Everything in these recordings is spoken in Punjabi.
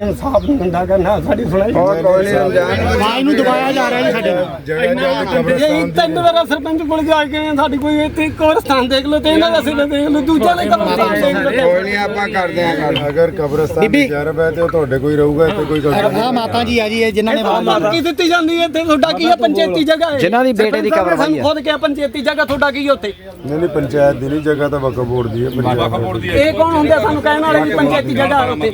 ਇਨਸਾਫ ਨਹੀਂ ਹੁੰਦਾ ਕਰਨਾ ਸਾਡੀ ਸੁਣਾਈ ਹੋਰ ਕੋਈ ਨਹੀਂ ਅਣਜਾਣ ਮਾਈ ਨੂੰ ਦਬਾਇਆ ਜਾ ਰਿਹਾ ਜੀ ਸਾਡੇ ਨਾਲ। ਇਹ ਤਿੰਨ ਵਾਰ ਸਰਪੰਚ ਕੋਲ ਜਾ ਕੇ ਆਏ, ਸਾਡੀ ਕੋਈ ਇੱਥੇ ਕਬਰਸਤਾਨ ਦੇਖ ਲਓ ਤੇ ਇਹਨਾਂ ਦਾ ਸਿਰ ਦੇਖ ਲਓ ਦੂਜਾ ਲਈ ਕਬਰਸਤਾਨ ਦੇਖ ਲਓ। ਕੋਈ ਨਹੀਂ ਆਪਾਂ ਕਰਦੇ ਆਂ ਗੱਲ। ਅਗਰ ਕਬਰਸਤਾਨ ਦੀ ਜਰਬ ਹੈ ਤੇ ਉਹ ਤੁਹਾਡੇ ਕੋਈ ਰਹੂਗਾ ਤੇ ਕੋਈ ਗੱਲ ਆਹ ਮਾਤਾ ਜੀ ਆ ਜੀ ਇਹ ਜਿਨ੍ਹਾਂ ਨੇ ਬਾਹਰ ਮਾਤਾ ਕੀ ਦਿੱਤੀ ਜਾਂਦੀ ਹੈ ਇੱਥੇ ਤੁਹਾਡਾ ਕੀ ਹੈ? ਪੰਚਾਇਤੀ ਜਗ੍ਹਾ ਹੈ। ਜਿਨ੍ਹਾਂ ਦੀ ਬੇਟੇ ਦੀ ਕਬਰ ਸਾਨੂੰ ਖੁਦ ਕਿਹਾ ਪੰਚਾਇਤੀ ਜਗ੍ਹਾ ਤੁਹਾਡਾ ਕੀ ਹੈ ਉੱਥੇ? ਨਹੀਂ ਨਹੀਂ ਪੰਚਾਇਤ ਦੀ ਨਹੀਂ ਜਗ੍ਹਾ ਤਾਂ ਵਕਫ ਬੋਰਡ ਦੀ ਹੈ ਪੰਚਾਇਤ ਦੀ ਇਹ ਕੌਣ ਹੁੰਦੇ ਆ? ਸਾਨੂੰ ਕਹਿਣ ਵਾਲੇ ਵੀ ਪੰਚਾਇਤੀ ਜਗ੍ਹਾ ਹੈ ਉੱਥੇ।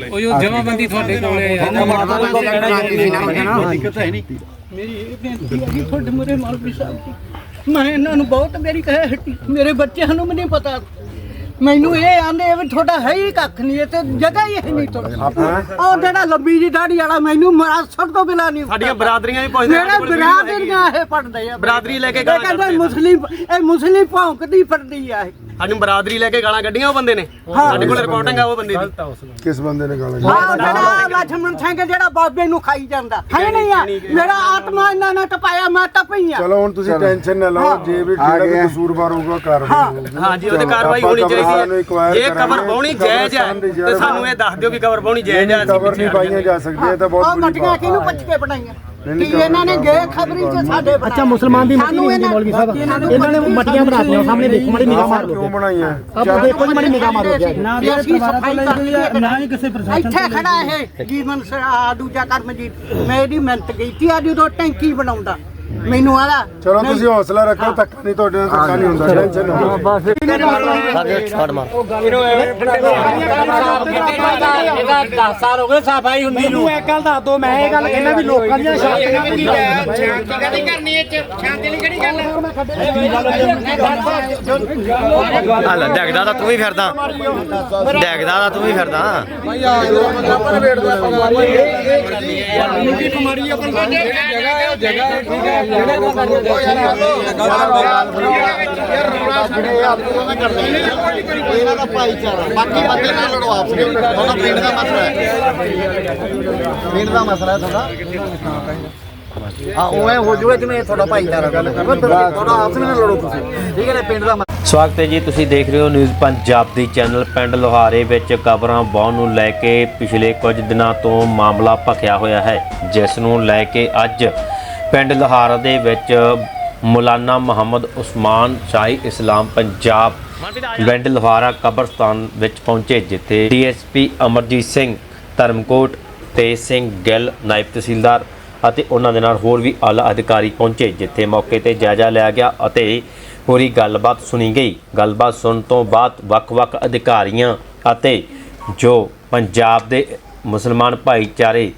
ਮੇਰੀ ਇਹ ਬੇਨਤੀ ਹੈ ਜੀ ਤੁਹਾਡੇ ਮੂਹਰੇ ਮੌਲਵੀ ਸਾਹਿਬ ਜੀ। ਮੈਂ ਇਹਨਾਂ ਨੂੰ ਬਹੁਤ ਮੇਰੀ ਕਹੇ ਹੱਟੀ। ਮੇਰੇ ਬੱਚਿਆਂ ਨੂੰ ਵੀ ਨਹੀਂ ਪਤਾ। ਮੈਨੂੰ ਇਹ ਆਂਦੇ ਵੀ ਤੁਹਾਡਾ ਹੈ ਹੀ ਕੱਖ ਨਹੀਂ ਇਹ ਤੇ ਜਗ੍ਹਾ ਹੀ ਹੈ ਨਹੀਂ ਤੁਹਾਡਾ। ਉਹ ਜਿਹੜਾ ਲੰਬੀ ਜੀ ਦਾੜੀ ਵਾਲਾ ਮੈਨੂੰ ਮਰਾਸਰ ਤੋਂ ਬਿਲਾ ਨਹੀਂ ਸਾਡੀਆਂ ਬਰਾਦਰੀਆਂ ਵੀ ਪੁੱਛਦੇ ਮੇਰੇ ਬਰਾਦਰੀਆਂ ਇਹ ਪੜਦੇ ਆ। ਬਰਾਦਰੀ ਲੈ ਕੇ ਗਾਲਾਂ ਕਹਿੰਦੇ ਮੁਸਲਿਮ ਇਹ ਮੁਸਲਿਮ ਭੌਂਕਦੀ ਫੜਦੀ ਆ ਇਹ। ਸਾਨੂੰ ਬਰਾਦਰੀ ਲੈ ਕੇ ਗਾਲਾਂ ਕੱਢੀਆਂ ਉਹ ਬੰਦੇ ਨੇ। ਸਾਡੇ ਕੋਲ ਰਿਕਾਰਡਿੰਗ ਆ ਉਹ ਬੰਦੇ ਦੀ। ਕਿਸ ਬੰਦੇ ਨੇ ਗਾਲਾਂ ਆਹ ਜਿਹੜਾ ਲਛਮਣ ਸਿੰਘ ਜਿਹੜਾ ਬਾਬੇ ਨੂੰ ਖਾਈ ਜਾਂਦਾ। ਹੈ ਨਹੀਂ ਆ? ਮੇਰਾ ਆਤਮਾ ਇਹਨਾਂ ਨੇ ਟਪਾਇਆ ਮੈਂ ਟਪਈ ਆ। ਚਲੋ ਹੁਣ ਤੁਸੀਂ ਟੈਨਸ਼ਨ ਨਾ ਲਓ ਜੇ ਵੀ ਜਿਹੜਾ ਵੀ ਕਸੂਰਵਾਰ ਹੋਊਗਾ ਕਾਰਵਾਈ ਹੋਊਗੀ ਹਾਂ। ਜੀ ਉਹਦੇ ਕਾਰਵਾਈ ਹੋਣੀ ਚਾਹੀਦੀ ਹੈ। ਜੇ ਕਬਰ ਪਾਉਣੀ ਜਾਇਜ਼ ਹੈ ਤੇ ਸਾਨੂੰ ਇਹ ਦੱਸ ਦਿਓ ਕਿ ਕਬਰ ਪਾਉਣੀ ਜਾਇਜ਼ ਹੈ ਅਸੀਂ ਕਬਰ ਪਿੱਛੇ ਨਹੀਂ ਪਾਈਆਂ ਜਾ ਸਕਦੀਆਂ ਤਾਂ ਬਹੁਤ ਬੁਰੀ ਮਟੀਆਂ ਬਾਤ ਕਿਹਨੂੰ ਪੁੱਛ ਕੇ ਬਣਾਈਆਂ? ਕੀ ਇਹਨਾਂ ਨੇ ਗਏ ਖਬਰੀ ਚ ਸਾਡੇ ਅੱਛਾ ਮੁਸਲਮਾਨ ਦੀ ਮੱਟੀ ਨਹੀਂ ਹੁੰਦੀ ਮੌਲਵੀ ਸਾਹਿਬ। ਇਹਨਾਂ ਨੇ ਮੱਟੀਆਂ ਬਣਾਤੀਆਂ ਸਾਹਮਣੇ ਦੇਖੋ ਮਾੜੀ ਨਿਗਾਹ ਮਾਰ ਕਿਉਂ ਬਣਾਈਆਂ? ਆਪ ਦੇਖੋ ਜੀ ਮਾੜੀ ਨਿਗਾਹ ਮਾਰੋ। ਨਾ ਅਸੀਂ ਸਫ਼ਾਈ ਕਰਨੀ ਹੈ ਨਾ ਹੀ ਕਿਸੇ ਪ੍ਰਸ਼ਾਸਨ ਇੱਥੇ ਖੜਾ ਇਹ ਜੀਵਨ ਸਰਾ ਦੂਜਾ ਕਰਮਜੀਤ। ਮੈਂ ਇਹਦੀ ਮਿਹਨਤ ਕੀਤੀ ਆ ਜਦੋਂ ਟੈਂਕੀ ਬਣਾਉਂਦਾ। ਮੈਨੂੰ ਆਦਾ ਚਲੋ ਤੁਸੀਂ ਹੌਸਲਾ ਰੱਖੋ ਧੱਕਾ ਨਹੀਂ ਤੁਹਾਡੇ ਨਾਲ ਧੱਕਾ ਨਹੀਂ ਹੁੰਦਾ ਟੈਨਸ਼ਨ ਨਾ ਲਓ ਇਹਦਾ 10 ਸਾਲ ਹੋ ਗਏ ਸਫ਼ਾਈ ਹੁੰਦੀ ਨੂੰ ਇੱਕ ਗੱਲ ਦੱਸ ਦੋ ਮੈਂ ਇਹ ਗੱਲ ਕਹਿੰਦਾ ਵੀ ਲੋਕਾਂ ਦੀਆਂ ਸ਼ਾਂਤੀਆਂ ਵੀ ਕੀ ਆ ਲੈ ਡੈਗਦਾ ਤਾਂ ਤੂੰ ਵੀ ਫਿਰਦਾ ਡੈਗਦਾ ਤਾਂ ਤੂੰ ਵੀ ਫਿਰਦਾ ਇਹਨਾਂ ਦਾ ਭਾਈਚਾਰਾ ਬਾਕੀ ਬੰਦੇ ਨਾਲ ਲੜੋ ਆਪਸ ਵਿੱਚ ਤੁਹਾਡਾ ਪਿੰਡ ਦਾ ਮਸਲਾ ਹੈ ਪਿੰਡ ਦਾ ਮਸਲਾ ਹੈ ਤੁਹਾਡਾ ਹਾਂ ਉਹ ਐ ਹੋ ਜੂਗਾ ਜਿਵੇਂ ਤੁਹਾਡਾ ਭਾਈਚਾਰਾ ਗੱਲ ਕਰਦਾ ਤੁਹਾਡਾ ਆਪਸ ਵਿੱਚ ਲੜੋ ਤੁਸੀਂ ਠੀਕ ਹੈ ਨਾ ਪਿੰਡ ਦਾ ਸਵਾਗਤ ਹੈ ਜੀ ਤੁਸੀਂ ਦੇਖ ਰਹੇ ਹੋ ਨਿਊਜ਼ ਪੰਜਾਬ ਦੀ ਚੈਨਲ ਪਿੰਡ ਲੋਹਾਰੇ ਵਿੱਚ ਕਬਰਾਂ ਬਾਉਣ ਨੂੰ ਲੈ ਕੇ ਪਿਛਲੇ ਕੁਝ ਦਿਨਾਂ ਤੋਂ ਮਾਮਲਾ ਭਖਿਆ ਹੋਇਆ ਹੈ ਜਿਸ ਨੂੰ ਲੈ ਕੇ ਅੱਜ ਪਿੰਡ ਲੋਹਾਰਾ ਦੇ ਵਿੱਚ ਮੌਲਾਨਾ ਮੁਹੰਮਦ ਉਸਮਾਨ ਸ਼ਾਹੀ ਇਸਲਾਮ ਪੰਜਾਬ ਪਿੰਡ ਲੋਹਾਰਾ ਕਬਰਸਤਾਨ ਵਿੱਚ ਪਹੁੰਚੇ, ਜਿੱਥੇ ਡੀਐਸਪੀ ਅਮਰਜੀਤ ਸਿੰਘ ਧਰਮਕੋਟ ਤੇਜ ਸਿੰਘ ਗਿੱਲ ਨਾਇਬ ਤਹਿਸੀਲਦਾਰ ਅਤੇ ਉਹਨਾਂ ਦੇ ਨਾਲ ਹੋਰ ਵੀ ਆਲਾ ਅਧਿਕਾਰੀ ਪਹੁੰਚੇ, ਜਿੱਥੇ ਮੌਕੇ ਤੇ ਜਾਇਜ਼ਾ ਲਿਆ ਗਿਆ ਅਤੇ ਪੂਰੀ ਗੱਲਬਾਤ ਸੁਣੀ ਗਈ। ਗੱਲਬਾਤ ਸੁਣਨ ਤੋਂ ਬਾਅਦ ਵੱਖ-ਵੱਖ ਅਧਿਕਾਰੀਆਂ ਅਤੇ ਜੋ ਪੰਜਾਬ ਦੇ ਮੁਸਲਮਾਨ ਭਾਈਚਾਰੇ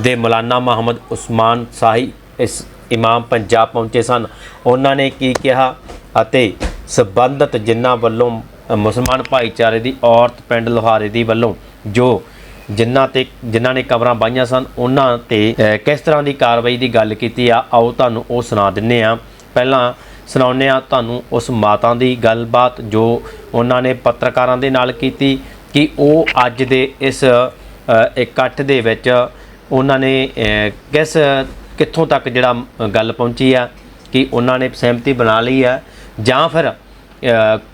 ਦੇ ਮੌਲਾਨਾ ਮੁਹੰਮਦ ਉਸਮਾਨ ਸਾਹੀ ਇਸ ਇਮਾਮ ਪੰਜਾਬ ਪਹੁੰਚੇ ਸਨ। ਉਹਨਾਂ ਨੇ ਕੀ ਕਿਹਾ ਅਤੇ ਸਬੰਧਤ ਜਿਨ੍ਹਾਂ ਵੱਲੋਂ ਮੁਸਲਮਾਨ ਭਾਈਚਾਰੇ ਦੀ ਔਰਤ ਪਿੰਡ ਲੋਹਾਰੇ ਦੀ ਵੱਲੋਂ ਜੋ ਜਿਨ੍ਹਾਂ ਤੇ ਜਿਨ੍ਹਾਂ ਨੇ ਕਬਰਾਂ ਬਾਈਆਂ ਸਨ, ਉਹਨਾਂ ਤੇ ਕਿਸ ਤਰ੍ਹਾਂ ਦੀ ਕਾਰਵਾਈ ਦੀ ਗੱਲ ਕੀਤੀ ਆ, ਆਓ ਤੁਹਾਨੂੰ ਉਹ ਸੁਣਾ ਦਿੰਨੇ ਆ। ਪਹਿਲਾਂ ਸੁਣਾਉਂਦੇ ਆ ਤੁਹਾਨੂੰ ਉਸ ਮਾਤਾ ਦੀ ਗੱਲਬਾਤ ਜੋ ਉਹਨਾਂ ਨੇ ਪੱਤਰਕਾਰਾਂ ਦੇ ਨਾਲ ਕੀਤੀ ਕਿ ਉਹ ਅੱਜ ਦੇ ਇਸ ਇਕੱਠ ਦੇ ਵਿੱਚ ਉਹਨਾਂ ਨੇ ਕਿਸ ਕਿੱਥੋਂ ਤੱਕ ਜਿਹੜਾ ਗੱਲ ਪਹੁੰਚੀ ਆ ਕਿ ਉਹਨਾਂ ਨੇ ਸਹਿਮਤੀ ਬਣਾ ਲਈ ਆ, ਜਾਂ ਫਿਰ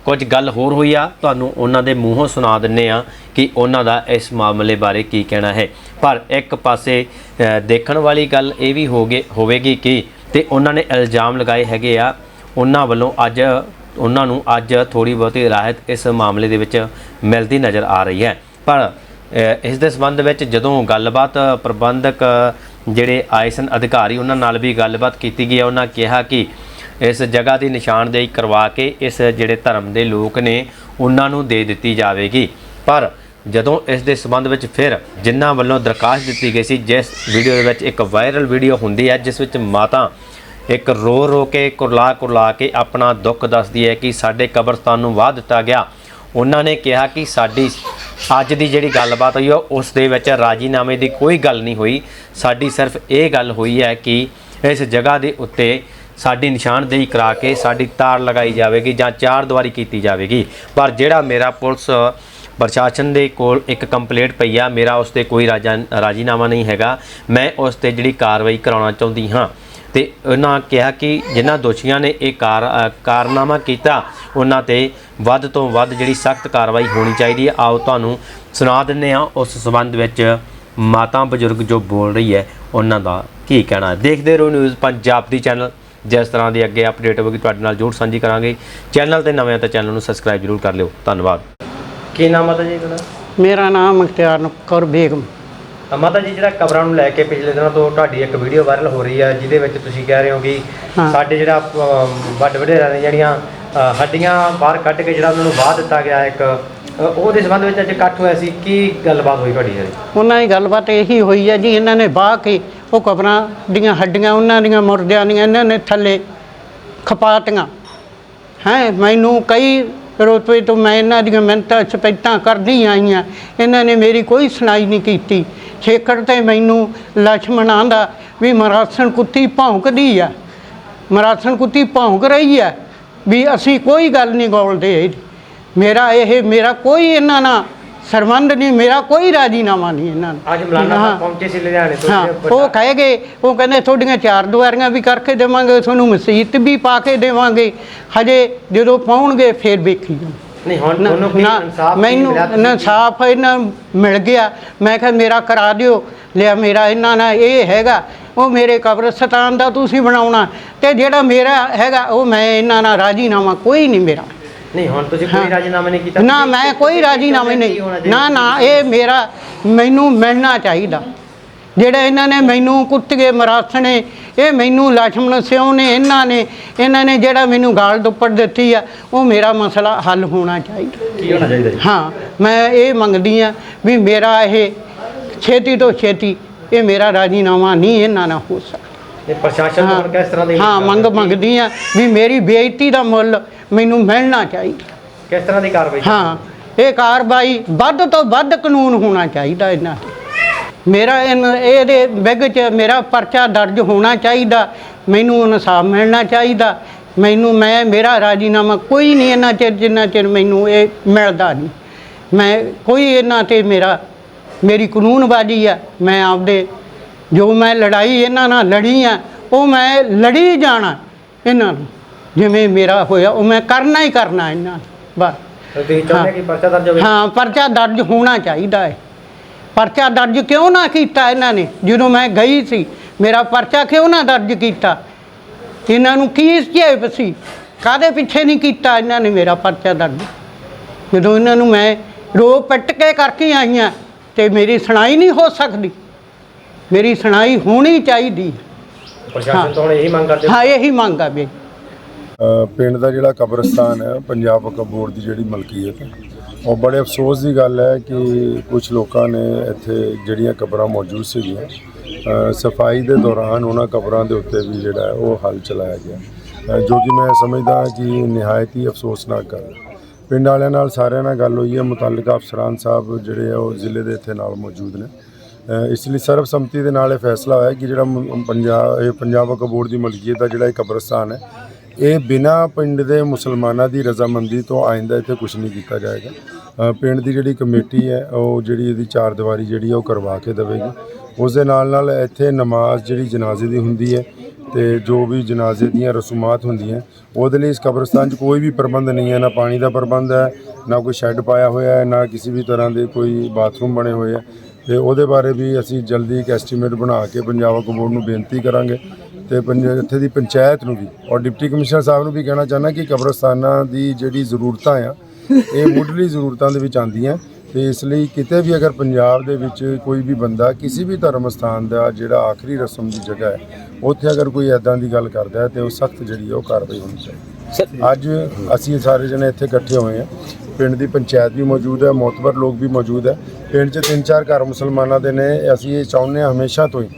ਕੁਝ ਗੱਲ ਹੋਰ ਹੋਈ ਆ, ਤੁਹਾਨੂੰ ਉਹਨਾਂ ਦੇ ਮੂੰਹੋਂ ਸੁਣਾ ਦਿੰਨੇ ਆ ਕਿ ਉਹਨਾਂ ਦਾ ਇਸ ਮਾਮਲੇ ਬਾਰੇ ਕੀ ਕਹਿਣਾ ਹੈ। ਪਰ ਇੱਕ ਪਾਸੇ ਦੇਖਣ ਵਾਲੀ ਗੱਲ ਇਹ ਵੀ ਹੋਗੇ ਹੋਵੇਗੀ ਕਿ, ਤੇ ਉਹਨਾਂ ਨੇ ਇਲਜ਼ਾਮ ਲਗਾਏ ਹੈਗੇ ਆ, ਉਹਨਾਂ ਵੱਲੋਂ ਅੱਜ, ਉਹਨਾਂ ਨੂੰ ਅੱਜ ਥੋੜੀ ਬਹੁਤੀ ਰਾਹਤ ਇਸ ਮਾਮਲੇ ਦੇ ਵਿੱਚ ਮਿਲਦੀ ਨਜ਼ਰ ਆ ਰਹੀ ਹੈ। ਪਰ ਇਸ ਦੇ ਸੰਬੰਧ ਵਿੱਚ ਜਦੋਂ ਗੱਲਬਾਤ ਪ੍ਰਬੰਧਕ ਜਿਹੜੇ ਆਏ ਸਨ, ਅਧਿਕਾਰੀ ਉਹਨਾਂ ਨਾਲ ਵੀ ਗੱਲਬਾਤ ਕੀਤੀ ਗਈ ਹੈ। ਉਹਨਾਂ ਕਿਹਾ ਕਿ ਇਸ ਜਗ੍ਹਾ ਦੀ ਨਿਸ਼ਾਨਦੇਹੀ ਕਰਵਾ ਕੇ ਇਸ ਜਿਹੜੇ ਧਰਮ ਦੇ ਲੋਕ ਨੇ, ਉਹਨਾਂ ਨੂੰ ਦੇ ਦਿੱਤੀ ਜਾਵੇਗੀ। ਪਰ ਜਦੋਂ ਇਸ ਦੇ ਸੰਬੰਧ ਵਿੱਚ ਫਿਰ ਜਿਨ੍ਹਾਂ ਵੱਲੋਂ ਦਰਖਾਸਤ ਦਿੱਤੀ ਗਈ ਸੀ, ਜਿਸ ਵੀਡੀਓ ਦੇ ਵਿੱਚ ਇੱਕ ਵਾਇਰਲ ਵੀਡੀਓ ਹੁੰਦੀ ਹੈ, ਜਿਸ ਵਿੱਚ ਮਾਤਾ ਇੱਕ ਰੋ ਰੋ ਕੇ, ਕੁਰਲਾ ਕੁਰਲਾ ਕੇ ਆਪਣਾ ਦੁੱਖ ਦੱਸਦੀ ਹੈ ਕਿ ਸਾਡੇ ਕਬਰਸਤਾਨ ਨੂੰ ਵਾਹ ਦਿੱਤਾ ਗਿਆ। ਉਹਨਾਂ ਨੇ ਕਿਹਾ ਕਿ ਸਾਡੀ ਅੱਜ ਦੀ ਜਿਹੜੀ ਗੱਲਬਾਤ ਹੋਈ ਆ, ਉਸ ਦੇ ਵਿੱਚ ਰਾਜੀਨਾਮੇ ਦੀ ਕੋਈ ਗੱਲ ਨਹੀਂ ਹੋਈ। ਸਾਡੀ ਸਿਰਫ ਇਹ ਗੱਲ ਹੋਈ ਹੈ ਕਿ ਇਸ ਜਗ੍ਹਾ ਦੇ ਉੱਤੇ ਸਾਡੀ ਨਿਸ਼ਾਨਦੇਹੀ ਕਰਾ ਕੇ ਸਾਡੀ ਤਾਰ ਲਗਾਈ ਜਾਵੇਗੀ ਜਾਂ ਚਾਰ ਦੀਵਾਰੀ ਕੀਤੀ ਜਾਵੇਗੀ। ਪਰ ਜਿਹੜਾ ਮੇਰਾ ਪੁਲਿਸ ਪ੍ਰਸ਼ਾਸਨ ਦੇ ਕੋਲ ਇੱਕ ਕੰਪਲੇਂਟ ਪਈ ਆ, ਮੇਰਾ ਉਸ ਤੇ ਕੋਈ ਰਾਜਾ ਰਾਜੀਨਾਮਾ ਨਹੀਂ ਹੈਗਾ। ਮੈਂ ਉਸ ਤੇ ਜਿਹੜੀ ਕਾਰਵਾਈ ਕਰਾਉਣਾ ਚਾਹੁੰਦੀ ਹਾਂ। ਤੇ ਉਹਨਾਂ ਕਿਹਾ ਕਿ ਜਿਨ੍ਹਾਂ ਦੋਸ਼ੀਆਂ ਨੇ ਇਹ ਕਾਰਨਾਮਾ ਕੀਤਾ ਉਹਨਾਂ ਤੇ ਵੱਧ ਤੋਂ ਵੱਧ ਜਿਹੜੀ ਸਖਤ ਕਾਰਵਾਈ ਹੋਣੀ ਚਾਹੀਦੀ ਹੈ। ਆਓ ਤੁਹਾਨੂੰ ਸੁਣਾ ਦਿੰਨੇ ਆ ਉਸ ਸਬੰਧ ਵਿੱਚ ਮਾਤਾ ਬਜ਼ੁਰਗ ਜੋ ਬੋਲ ਰਹੀ ਹੈ ਉਹਨਾਂ ਦਾ ਕੀ ਕਹਿਣਾ ਹੈ। ਦੇਖਦੇ ਰਹੋ ਨਿਊਜ਼ ਪੰਜਾਬ ਦੀ ਚੈਨਲ। ਜਿਸ ਤਰ੍ਹਾਂ ਦੀ ਅੱਗੇ ਅਪਡੇਟ ਹੋਵੇਗੀ ਤੁਹਾਡੇ ਨਾਲ ਜ਼ਰੂਰ ਸਾਂਝੀ ਕਰਾਂਗੇ। ਚੈਨਲ ਤੇ ਨਵੇਂ ਆ ਤਾਂ ਚੈਨਲ ਨੂੰ ਸਬਸਕ੍ਰਾਈਬ ਜ਼ਰੂਰ ਕਰ ਲਿਓ। ਧੰਨਵਾਦ। ਕੀ ਨਾਮ ਮਾਤਾ ਜੀ ਤੁਹਾਡਾ? ਮੇਰਾ ਨਾਮ ਮੁਖਤਿਆਰ ਕੌਰ ਬੇਗਮ। ਮਾਤਾ ਜੀ ਜਿਹੜਾ ਕਬਰਾਂ ਨੂੰ ਲੈ ਕੇ ਪਿਛਲੇ ਦਿਨਾਂ ਤੋਂ ਤੁਹਾਡੀ ਇੱਕ ਵੀਡੀਓ ਵਾਇਰਲ ਹੋ ਰਹੀ ਹੈ ਜਿਹਦੇ ਵਿੱਚ ਤੁਸੀਂ ਕਹਿ ਰਹੇ ਹੋ ਕਿ ਹਾਂ। ਸਾਡੇ ਜਿਹੜਾ ਵੱਡ ਵਡੇਰਿਆਂ ਨੇ ਜਿਹੜੀਆਂ ਹੱਡੀਆਂ ਬਾਹਰ ਕੱਢ ਕੇ ਜਿਹੜਾ ਉਹਨਾਂ ਨੂੰ ਵਾਹ ਦਿੱਤਾ ਗਿਆ ਇੱਕ ਉਹਦੇ ਸੰਬੰਧ ਵਿੱਚ ਅੱਜ ਇਕੱਠ ਹੋਇਆ ਸੀ। ਕੀ ਗੱਲਬਾਤ ਹੋਈ ਤੁਹਾਡੀ ਜੀ ਉਹਨਾਂ ਦੀ ਗੱਲਬਾਤ ਇਹੀ ਹੋਈ ਹੈ ਜੀ ਇਹਨਾਂ ਨੇ ਬਾਹ ਕੇ ਉਹ ਕਬਰਾਂ ਦੀਆਂ ਹੱਡੀਆਂ ਉਹਨਾਂ ਦੀਆਂ ਮੁਰਦਿਆਂ ਦੀਆਂ ਇਹਨਾਂ ਨੇ ਥੱਲੇ ਖਪਾਤੀਆਂ। ਹੈ ਮੈਨੂੰ ਕਈ ਰੋਤਵੇ ਤੋਂ ਮੈਂ ਇਹਨਾਂ ਦੀਆਂ ਮਿਹਨਤਾਂ ਸਪੈਤਾਂ ਕਰਦੀ ਆਈ ਹਾਂ ਇਹਨਾਂ ਨੇ ਮੇਰੀ ਕੋਈ ਸੁਣਾਈ ਨਹੀਂ ਕੀਤੀ। ਛੇਕੜ ਤੇ ਮੈਨੂੰ ਲਛਮਣ ਆਂਦਾ ਵੀ ਮਰਾਸਣ ਕੁੱਤੀ ਭੌਂਕਦੀ ਆ। ਮਰਾਸਣ ਕੁੱਤੀ ਭੌਂਕ ਰਹੀ ਆ ਵੀ ਅਸੀਂ ਕੋਈ ਗੱਲ ਨਹੀਂ ਗੋਲਦੇ ਇਹਦੀ। ਮੇਰਾ ਇਹ, ਮੇਰਾ ਕੋਈ ਇਹਨਾਂ ਨਾਲ ਸਰਬੰਧ ਨਹੀਂ ਮੇਰਾ ਕੋਈ ਰਾਜੀਨਾਮਾ ਨਹੀਂ ਇਹਨਾਂ ਨਾਲ ਅੱਜ ਮਲਾਨਾ ਹਾਂ। ਸਾਹਿਬ ਪਹੁੰਚੇ ਸੀ ਲੁਧਿਆਣੇ ਤੋਂ ਹਾਂ ਉਹ ਵੱਡਾ- ਕਹੇ ਗਏ ਉਹ ਕਹਿੰਦੇ ਤੁਹਾਡੀਆਂ ਚਾਰ ਦੁਆਰੀਆਂ ਵੀ ਕਰਕੇ ਦੇਵਾਂਗੇ ਤੁਹਾਨੂੰ ਮਸਜਿਦ ਵੀ ਪਾ ਕੇ ਦੇਵਾਂਗੇ। ਹਜੇ ਜਦੋਂ ਪਾਉਣਗੇ ਫੇਰ ਵੇਖੀ ਨਹੀਂ ਹੁਣ ਤੁਹਾਨੂੰ ਕੀ ਨਾ ਇਨਸਾਫ ਮੈਨੂੰ ਇਨਸਾਫ ਇਹਨਾਂ ਮਿਲ ਗਿਆ। ਮੈਂ ਕਿਹਾ ਮੇਰਾ ਕਰਾ ਦਿਓ। ਲਿਆ ਮੇਰਾ ਇਹਨਾਂ ਨਾਲ ਇਹ ਹੈਗਾ ਉਹ ਮੇਰੇ ਕਬਰਸਤਾਨ ਦਾ ਤੁਸੀਂ ਬਣਾਉਣਾ। ਤੇ ਜਿਹੜਾ ਮੇਰਾ ਹੈਗਾ ਉਹ ਮੈਂ ਇਹਨਾਂ ਨਾਲ ਰਾਜੀਨਾਮਾ ਕੋਈ ਨਹੀਂ ਮੇਰਾ। ਨਹੀਂ ਹੁਣ ਤੁਸੀਂ ਕੋਈ। ਰਾਜੀਨਾਮਾ ਨਹੀਂ ਕੀਤਾ। ਨਾ ਮੈਂ ਕੋਈ ਰਾਜੀਨਾਮਾ ਨਹੀਂ? ਨਾ ਨਾ ਇਹ ਮੇਰਾ ਮੈਨੂੰ ਮਿਲਣਾ ਚਾਹੀਦਾ। ਜਿਹੜਾ ਇਹਨਾਂ ਨੇ ਮੈਨੂੰ ਕੁੱਤਗੇ ਮਰਾਸਣੇ ਇਹ ਮੈਨੂੰ ਲਛਮਣ ਸਿਉ ਨੇ ਇਹਨਾਂ ਨੇ ਇਹਨਾਂ ਨੇ ਜਿਹੜਾ ਮੈਨੂੰ ਗਾਲ ਦੁੱਪੜ ਦਿੱਤੀ ਆ ਉਹ ਮੇਰਾ ਮਸਲਾ ਹੱਲ ਹੋਣਾ ਚਾਹੀਦਾ। ਕੀ ਹੋਣਾ ਚਾਹੀਦਾ ਜੀ? ਹਾਂ ਮੈਂ ਇਹ ਮੰਗਦੀ ਆ ਵੀ ਮੇਰਾ ਇਹ ਛੇਤੀ ਤੋਂ ਛੇਤੀ ਇਹ ਮੇਰਾ ਰਾਜੀਨਾਮਾ ਨਹੀਂ ਇਹਨਾਂ ਨਾਲ ਹੋ ਸਕਦਾ। ਇਹ ਪ੍ਰਸ਼ਾਸਨ ਤੋਂ ਹੁਣ ਕਿਸ ਤਰ੍ਹਾਂ ਦੀ ਹਾਂ ਮੰਗ ਮੰਗਦੀ ਆ ਵੀ ਮੇਰੀ ਬੇਇੱਜ਼ਤੀ ਦਾ ਮੁੱਲ ਮੈਨੂੰ ਮਿਲਣਾ ਚਾਹੀਦਾ। ਕਿਸ ਤਰ੍ਹਾਂ ਦੀ ਕਾਰਵਾਈ ਹਾਂ? ਇਹ ਕਾਰਵਾਈ ਵੱਧ ਤੋਂ ਵੱਧ ਕਾਨੂੰਨ ਹੋਣਾ ਚਾਹੀਦਾ ਇਹਨਾਂ ਤੇ। ਮੇਰਾ ਇਨ- ਇਹਦੇ ਵਿਗ 'ਚ ਮੇਰਾ ਪਰਚਾ ਦਰਜ ਹੋਣਾ ਚਾਹੀਦਾ ਮੈਨੂੰ ਇਨਸਾਫ ਮਿਲਣਾ ਚਾਹੀਦਾ। ਮੈਨੂੰ ਮੈਂ ਮੇਰਾ ਰਾਜੀਨਾਮਾ ਕੋਈ ਨਹੀਂ ਇਹਨਾਂ ਚਿਰ ਜਿੰਨਾ ਚਿਰ ਮੈਨੂੰ ਇਹ ਮਿਲਦਾ ਨਹੀਂ। ਮੈਂ ਕੋਈ ਇਹਨਾਂ ਤੇ ਮੇਰਾ ਮੇਰੀ ਕਾਨੂੰਨਬਾਜ਼ੀ ਆ ਮੈਂ ਆਪਦੇ ਜੋ ਮੈਂ ਲੜਾਈ ਇਹਨਾਂ ਨਾਲ ਲੜੀ ਆ ਉਹ ਮੈਂ ਲੜੀ ਜਾਣਾ ਇਹਨਾਂ ਨੂੰ। ਜਿਵੇਂ ਮੇਰਾ ਹੋਇਆ ਉਹ ਮੈਂ ਕਰਨਾ ਹੀ ਕਰਨਾ ਇਹਨਾਂ ਨੂੰ ਬਸ। ਤੁਸੀਂ ਚਾਹੁੰਦੇ ਕਿ ਪਰਚਾ ਦਰਜ ਹੋਵੇ? ਹਾਂ ਪਰਚਾ ਦਰਜ ਹੋਣਾ ਚਾਹੀਦਾ ਹੈ। ਪਰਚਾ ਦਰਜ ਕਿਉਂ ਨਾ ਕੀਤਾ ਇਹਨਾਂ ਨੇ? ਜਦੋਂ ਮੈਂ ਗਈ ਸੀ ਮੇਰਾ ਪਰਚਾ ਕਿਉਂ ਨਾ ਦਰਜ ਕੀਤਾ? ਇਹਨਾਂ ਨੂੰ ਕੀ ਝੇਪ ਸੀ? ਕਾਦੇ ਪਿੱਛੇ ਨਹੀਂ ਕੀਤਾ ਇਹਨਾਂ ਨੇ ਮੇਰਾ ਪਰਚਾ ਦਰਜ? ਜਦੋਂ ਇਹਨਾਂ ਨੂੰ ਮੈਂ ਰੋ ਪਿੱਟ ਕੇ ਕਰਕੇ ਆਈਆਂ ਤੇ ਮੇਰੀ ਸੁਣਾਈ ਨਹੀਂ ਹੋ ਸਕਦੀ। ਮੇਰੀ ਸੁਣਾਈ ਹੋਣੀ ਚਾਹੀਦੀ। ਪ੍ਰਸ਼ਾਸਨ ਤੋਂ ਹੁਣ ਇਹੀ ਮੰਗ ਕਰਦੇ ਹੋ? ਹਾਂ ਇਹੀ ਮੰਗ ਆ ਅ, ਪਿੰਡ ਦਾ ਜਿਹੜਾ ਕਬਰਸਤਾਨ ਹੈ ਪੰਜਾਬ ਵਕਫ ਬੋਰਡ ਦੀ ਜਿਹੜੀ ਮਲਕੀਅਤ ਹੈ ਉਹ ਬੜੇ ਅਫਸੋਸ ਦੀ ਗੱਲ ਹੈ ਕਿ ਕੁਝ ਲੋਕਾਂ ਨੇ ਇੱਥੇ ਜਿਹੜੀਆਂ ਕਬਰਾਂ ਮੌਜੂਦ ਸੀਗੀਆਂ ਸਫ਼ਾਈ ਦੇ ਦੌਰਾਨ ਉਹਨਾਂ ਕਬਰਾਂ ਦੇ ਉੱਤੇ ਵੀ ਜਿਹੜਾ ਹੈ ਉਹ ਹੱਲ ਚਲਾਇਆ ਗਿਆ। ਅ, ਜੋ ਕਿ ਮੈਂ ਸਮਝਦਾ ਕਿ ਨਿਹਾਇਤ ਹੀ ਅਫਸੋਸਨਾਕ ਗੱਲ ਹੈ। ਪਿੰਡ ਵਾਲਿਆਂ ਨਾਲ ਸਾਰਿਆਂ ਨਾਲ ਗੱਲ ਹੋਈ ਹੈ ਮੁਤਲਕਾ ਅਫਸਰਾਨ ਸਾਹਿਬ ਜਿਹੜੇ ਆ ਉਹ ਜ਼ਿਲ੍ਹੇ ਦੇ ਇੱਥੇ ਨਾਲ ਮੌਜੂਦ ਨੇ। ਇਸ ਲਈ ਸਰਬਸੰਮਤੀ ਦੇ ਨਾਲ ਇਹ ਫੈਸਲਾ ਹੋਇਆ ਕਿ ਜਿਹੜਾ ਪੰਜਾਬ, ਇਹ ਪੰਜਾਬ ਵਕਫ ਦੀ ਮਲਕੀਅਤ ਦਾ ਜਿਹੜਾ ਇਹ ਕਬਰਸਤਾਨ ਹੈ, ਇਹ ਬਿਨਾ ਪਿੰਡ ਦੇ ਮੁਸਲਮਾਨਾਂ ਦੀ ਰਜ਼ਾਮੰਦੀ ਤੋਂ ਆਇੰਦਾ ਇੱਥੇ ਕੁਝ ਨਹੀਂ ਕੀਤਾ ਜਾਏਗਾ। ਪਿੰਡ ਦੀ ਜਿਹੜੀ ਕਮੇਟੀ ਹੈ, ਉਹ ਜਿਹੜੀ ਇਹਦੀ ਚਾਰ ਦੀਵਾਰੀ ਜਿਹੜੀ ਹੈ ਉਹ ਕਰਵਾ ਕੇ ਦੇਵੇਗੀ। ਉਸ ਦੇ ਨਾਲ ਨਾਲ ਇੱਥੇ ਨਮਾਜ਼ ਜਿਹੜੀ ਜਨਾਜ਼ੇ ਦੀ ਹੁੰਦੀ ਹੈ ਤੇ ਜੋ ਵੀ ਜਨਾਜ਼ੇ ਦੀਆਂ ਰਸੂਮਾਤ ਹੁੰਦੀਆਂ, ਉਹਦੇ ਲਈ ਇਸ ਕਬਰਸਤਾਨ 'ਚ ਕੋਈ ਵੀ ਪ੍ਰਬੰਧ ਨਹੀਂ ਹੈ। ਨਾ ਪਾਣੀ ਦਾ ਪ੍ਰਬੰਧ ਹੈ, ਨਾ ਕੋਈ ਸ਼ੈੱਡ ਪਾਇਆ ਹੋਇਆ ਹੈ, ਨਾ ਕਿਸੇ ਵੀ ਤਰ੍ਹਾਂ ਦੇ ਕੋਈ ਬਾਥਰੂਮ ਬਣੇ ਹੋਏ ਹੈ। ਤੇ ਉਹਦੇ ਬਾਰੇ ਵੀ ਅਸੀਂ ਜਲਦੀ ਇੱਕ ਐਸਟੀਮੇਟ ਬਣਾ ਕੇ ਪੰਜਾਬ ਬੋਰਡ ਨੂੰ ਬੇਨਤੀ ਕਰਾਂਗੇ ਤੇ ਪੰਜ, ਇੱਥੇ ਦੀ ਪੰਚਾਇਤ ਨੂੰ ਵੀ ਔਰ ਡਿਪਟੀ ਕਮਿਸ਼ਨਰ ਸਾਹਿਬ ਨੂੰ ਵੀ ਕਹਿਣਾ ਚਾਹੁੰਦਾ ਕਿ ਕਬਰਸਤਾਨਾਂ ਦੀ ਜਿਹੜੀ ਜ਼ਰੂਰਤਾਂ ਆ, ਇਹ ਮੁੱਢਲੀ ਜ਼ਰੂਰਤਾਂ ਦੇ ਵਿੱਚ ਆਉਂਦੀਆਂ। ਤੇ ਇਸ ਲਈ ਕਿਤੇ ਵੀ ਅਗਰ ਪੰਜਾਬ ਦੇ ਵਿੱਚ ਕੋਈ ਵੀ ਬੰਦਾ ਕਿਸੇ ਵੀ ਧਰਮ ਸਥਾਨ ਦਾ ਜਿਹੜਾ ਆਖਰੀ ਰਸਮ ਦੀ ਜਗ੍ਹਾ ਹੈ ਉੱਥੇ ਅਗਰ ਕੋਈ ਐਦਾਂ ਦੀ ਗੱਲ ਕਰਦਾ ਹੈ ਤੇ ਉਹ ਸਖਤ ਜਿਹੜੀ ਉਹ ਕਾਰਵਾਈ ਹੋਣੀ ਚਾਹੀਦੀ। ਅੱਜ ਅਸੀਂ ਸਾਰੇ ਜਣੇ ਇੱਥੇ ਇਕੱਠੇ ਹੋਏ ਹਾਂ ਪਿੰਡ ਦੀ ਪੰਚਾਇਤ ਵੀ ਮੌਜੂਦ ਹੈ ਮੋਤਬਰ ਲੋਕ ਵੀ ਮੌਜੂਦ ਹੈ ਪਿੰਡ 'ਚ ਤਿੰਨ ਚਾਰ ਘਰ ਮੁਸਲਮਾਨਾਂ ਦੇ ਨੇ ਅਸੀਂ ਇਹ ਚਾਹੁੰਦੇ ਹਾਂ ਹਮੇਸ਼ਾ ਤੋਂ ਹੀ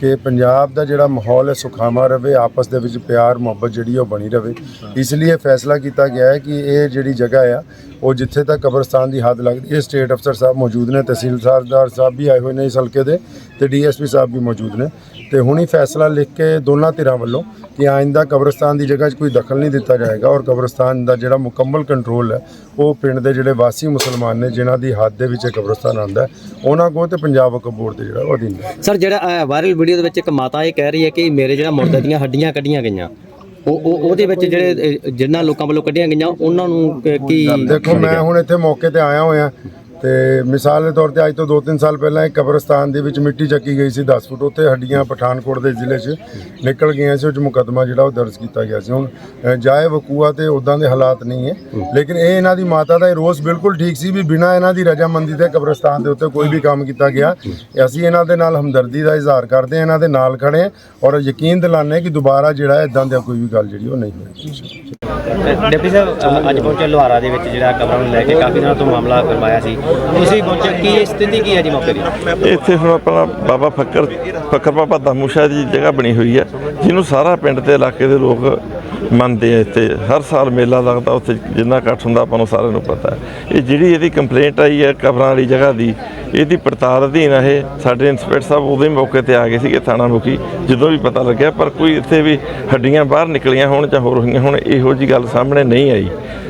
ਕਿ ਪੰਜਾਬ ਦਾ ਜਿਹੜਾ ਮਾਹੌਲ ਹੈ, ਸੁਖਾਵਾਂ ਰਵੇ, ਆਪਸ ਦੇ ਵਿੱਚ ਪਿਆਰ, ਮੁਹੱਬਤ ਜਿਹੜੀ ਉਹ ਬਣੀ ਰਵੇ। ਇਸ ਲਈ ਇਹ ਫੈਸਲਾ ਕੀਤਾ ਗਿਆ ਹੈ ਕਿ ਇਹ ਜਿਹੜੀ ਜਗ੍ਹਾ ਆ, ਉਹ ਜਿੱਥੇ ਤੱਕ ਕਬਰਸਤਾਨ ਦੀ ਹੱਦ ਲੱਗਦੀ ਹੈ ਸਟੇਟ ਅਫਸਰ ਸਾਹਿਬ ਮੌਜੂਦ ਨੇ, ਤਹਿਸੀਲਦਾਰ ਸਾਹਿਬ ਵੀ ਆਏ ਹੋਏ ਨੇ ਇਸ ਹਲਕੇ ਦੇ। ਤੇ ਡੀਐਸਪੀ ਸਾਹਿਬ ਵੀ ਮੌਜੂਦ ਨੇ। ਤੇ ਹੁਣੀ ਫੈਸਲਾ ਲਿਖ ਕੇ ਦੋਨਾਂ ਧਿਰਾਂ ਵੱਲੋਂ ਕਿ ਆਇੰਦਾ ਕਬਰਸਤਾਨ ਦੀ ਜਗ੍ਹਾ 'ਚ ਕੋਈ ਦਖਲ ਨਹੀਂ ਦਿੱਤਾ ਜਾਏਗਾ ਔਰ ਕਬਰਸਤਾਨ ਦਾ ਜਿਹੜਾ ਮੁਕੰਮਲ ਕੰਟਰੋਲ ਹੈ ਉਹ ਪਿੰਡ ਦੇ ਜਿਹੜੇ ਵਾਸੀ ਮੁਸਲਮਾਨ ਨੇ ਜਿਨ੍ਹਾਂ ਦੀ ਹੱਦ ਦੇ ਵਿੱਚ ਇਹ ਕਬਰਸਤਾਨ ਆਉਂਦਾ ਉਹਨਾਂ ਕੋਲ ਤੇ ਪੰਜਾਬ ਵਕਫ ਬੋਰਡ ਦੇ ਜਿਹੜਾ ਉਹ ਅਧੀਨ ਹੈ ਸਰ ਜਿਹੜਾ ਵਾਇਰਲ ਵੀਡੀਓ ਦੇ ਵਿੱਚ ਇੱਕ ਮਾਤਾ ਇਹ ਕਹਿ ਰਹੀ ਹੈ ਕਿ ਮੇਰੇ ਜਿਹੜਾ ਮੁਰਦੇ ਦੀਆਂ ਹੱਡੀਆਂ ਕੱਢੀਆਂ ਗਈਆਂ। ਉਹ ਉਹ ਉਹਦੇ ਵਿੱਚ ਜਿਹੜੇ ਜਿਨ੍ਹਾਂ ਲੋਕਾਂ ਵੱਲੋਂ ਕੱਢੀਆਂ ਗਈਆਂ ਉਹਨਾਂ ਨੂੰ ਕੀ ਦੇਖੋ ਮੈਂ ਹੁਣ ਇੱਥੇ ਮੌਕੇ ਤੇ ਆਇਆ ਹੋਇਆ। ਤੇ ਮਿਸਾਲ ਦੇ ਤੌਰ ਤੇ ਅੱਜ ਤੋਂ 2-3 ਸਾਲ ਪਹਿਲਾਂ ਇੱਕ ਕਬਰਸਤਾਨ ਦੇ ਵਿੱਚ ਮਿੱਟੀ ਚੱਕੀ ਗਈ ਸੀ 10 ਫੁੱਟ। ਉੱਤੇ ਹੱਡੀਆਂ ਪਠਾਨਕੋਟ ਦੇ ਜ਼ਿਲ੍ਹੇ 'ਚ ਨਿਕਲ ਗਈਆਂ ਸੀ ਉਹ 'ਚ ਮੁਕੱਦਮਾ ਜਿਹੜਾ ਉਹ ਦਰਜ ਕੀਤਾ ਗਿਆ ਸੀ। ਹੁਣ ਜਾਏ ਵਕੂਆ ਤੇ ਉਦਾਂ ਦੇ ਹਾਲਾਤ ਨਹੀਂ ਹੈ। ਲੇਕਿਨ ਇਹ ਇਹਨਾਂ ਦੀ ਮਾਤਾ ਦਾ ਇਹ ਰੋਸ ਬਿਲਕੁਲ ਠੀਕ ਸੀ ਵੀ ਬਿਨਾਂ ਇਹਨਾਂ ਦੀ ਰਜਾਮੰਦੀ ਤੇ ਕਬਰਸਤਾਨ ਦੇ ਉੱਤੇ ਕੋਈ ਵੀ ਕੰਮ ਕੀਤਾ ਗਿਆ। ਅਸੀਂ ਇਹਨਾਂ ਦੇ ਨਾਲ ਹਮਦਰਦੀ ਦਾ ਇਜ਼ਹਾਰ ਕਰਦੇ ਹਾਂ ਇਹਨਾਂ ਦੇ ਨਾਲ ਖੜੇ ਹਾਂ ਔਰ ਯਕੀਨ ਦਿਲਾਉਂਦੇ ਕਿ ਦੁਬਾਰਾ ਜਿਹੜਾ ਇਦਾਂ ਦੀ ਕੋਈ ਵੀ ਗੱਲ ਜਿਹੜੀ ਉਹ ਨਹੀਂ ਹੋਏਗੀ। ਡਿਪਟੀ ਸਾਹਿਬ ਅੱਜ ਪਹੁੰਚੇ ਲੋਹਾਰਾ ਦੇ ਵਿੱਚ ਜਿਹੜਾ ਕਬਰਾਂ ਨੂੰ ਲੈ ਕੇ ਕਾਫੀ ਦਿਨਾਂ ਤੋਂ ਮਾਮਲਾ ਕਰਵਾਇਆ ਸੀ। ਤੁਸੀਂ ਪਹੁੰਚੇ ਕੀ ਸਥਿਤੀ ਕੀ ਹੈ ਜੀ ਮੌਕੇ ਦੀ? ਇੱਥੇ ਹੁਣ ਆਪਣਾ ਬਾਬਾ ਫੱਕਰ ਫੱਕਰ ਬਾਬਾ ਦਾਮੂ ਸ਼ਾਹ ਦੀ ਜਗ੍ਹਾ ਬਣੀ ਹੋਈ ਹੈ, ਜਿਹਨੂੰ ਸਾਰਾ ਪਿੰਡ ਤੇ ਇਲਾਕੇ ਦੇ ਲੋਕ ਮੰਨਦੇ ਆ ਇੱਥੇ, ਹਰ ਸਾਲ ਮੇਲਾ ਲੱਗਦਾ ਉੱਥੇ, ਜਿੰਨਾ ਇਕੱਠ ਹੁੰਦਾ ਆਪਾਂ ਨੂੰ ਸਾਰਿਆਂ ਨੂੰ ਪਤਾ। ਇਹ ਜਿਹੜੀ ਇਹਦੀ ਕੰਪਲੇਂਟ ਆਈ ਹੈ ਕਬਰਾਂ ਵਾਲੀ ਜਗ੍ਹਾ ਦੀ, ਇਹਦੀ ਪੜਤਾਲ ਅਧੀਨ ਇਹ ਸਾਡੇ ਇੰਸਪੈਕਟਰ ਸਾਹਿਬ ਉਦੋਂ ਹੀ ਮੌਕੇ ਤੇ ਆ ਗਏ ਸੀਗੇ ਥਾਣਾ ਮੁਖੀ, ਜਦੋਂ ਵੀ ਪਤਾ ਲੱਗਿਆ, ਪਰ ਕੋਈ ਇੱਥੇ ਵੀ ਹੱਡੀਆਂ ਬਾਹਰ ਨਿਕਲੀਆਂ ਹੋਣ ਜਾਂ ਹੋਰ ਹੋਈਆਂ ਹੋਣ, ਇਹੋ ਜੀ ਗੱਲ ਸਾਹਮਣੇ ਨਹੀਂ ਆਈ।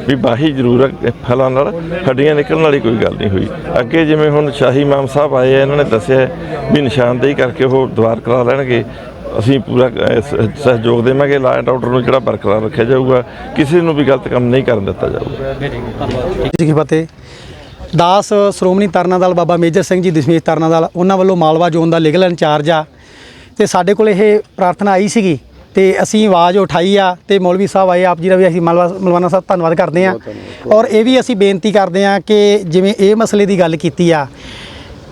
ਵੀ ਬਾਹੀ ਜ਼ਰੂਰ ਫਲਾਂ ਨਾਲ ਹੱਡੀਆਂ ਨਿਕਲਣ ਵਾਲੀ ਕੋਈ ਗੱਲ ਨਹੀਂ ਹੋਈ। ਅੱਗੇ ਜਿਵੇਂ ਹੁਣ ਸ਼ਾਹੀ ਇਮਾਮ ਸਾਹਿਬ ਆਏ ਆ, ਇਹਨਾਂ ਨੇ ਦੱਸਿਆ ਵੀ ਨਿਸ਼ਾਨਦੇਹੀ ਕਰਕੇ ਉਹ ਦੁਆਰ ਕਰਾ ਲੈਣਗੇ। ਅਸੀਂ ਪੂਰਾ ਸਹਿਯੋਗ ਦੇਵਾਂਗੇ, ਲਾ ਐਂਡ ਆਰਡਰ ਨੂੰ ਜਿਹੜਾ ਬਰਕਰਾਰ ਰੱਖਿਆ ਜਾਊਗਾ, ਕਿਸੇ ਨੂੰ ਵੀ ਗਲਤ ਕੰਮ ਨਹੀਂ ਕਰਨ ਦਿੱਤਾ ਜਾਊਗਾ। ਜੀ ਫਤਿਹ। ਦਾਸ ਸ਼੍ਰੋਮਣੀ ਤਰਨਾ ਦਲ ਬਾਬਾ ਮੇਜਰ ਸਿੰਘ ਜੀ ਦਸ਼ਮੇਸ਼ ਤਰਨਾ ਦਲ ਉਹਨਾਂ ਵੱਲੋਂ ਮਾਲਵਾ ਜ਼ੋਨ ਦਾ ਲੀਗਲ ਇੰਚਾਰਜ ਆ। ਤੇ ਸਾਡੇ ਕੋਲ ਇਹ ਪ੍ਰਾਰਥਨਾ ਆਈ ਸੀਗੀ, ਤੇ ਅਸੀਂ ਆਵਾਜ਼ ਉਠਾਈ ਆ, ਤੇ ਮੌਲਵੀ ਸਾਹਿਬ ਆਏ, ਆਪ ਜੀ ਦਾ ਵੀ ਅਸੀਂ ਮਲਵਾ, ਮਲਵਾਨਾ ਸਾਹਿਬ ਧੰਨਵਾਦ ਕਰਦੇ ਆ। ਔਰ ਇਹ ਵੀ ਅਸੀਂ ਬੇਨਤੀ ਕਰਦੇ ਆ ਕਿ ਜਿਵੇਂ ਇਹ ਮਸਲੇ ਦੀ ਗੱਲ ਕੀਤੀ ਆ,